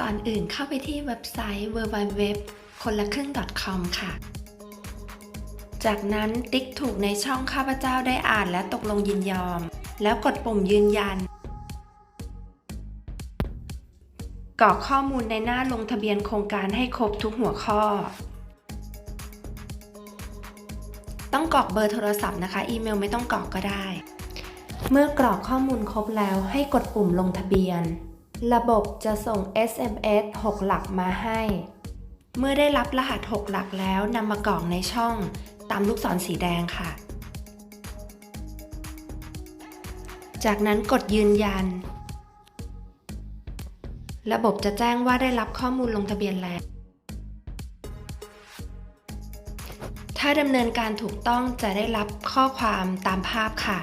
ก่อนอื่นเข้าไปที่เว็บไซต์ www คนละครึ่ง .com ค่ะ จากนั้นติ๊กถูกในช่องข้าพเจ้าได้อ่านและตกลงยินยอม แล้วกดปุ่มยืนยันกรอกข้อมูลในหน้าลงทะเบียนโครงการให้ครบทุกหัวข้อ ต้องกรอกเบอร์โทรศัพท์นะคะ อีเมลไม่ต้องกรอกก็ได้ เมื่อกรอกข้อมูลครบแล้วให้กดปุ่มลงทะเบียน ระบบจะส่ง SMS 6 หลักมาให้ เมื่อได้รับรหัส 6 หลักแล้วนำมากรอกในช่องตามลูกศรสีแดงค่ะ จากนั้นกดยืนยัน ระบบจะแจ้งว่าได้รับข้อมูลลงทะเบียนแล้ว ถ้าดำเนินการถูกต้องจะได้รับข้อความตามภาพค่ะ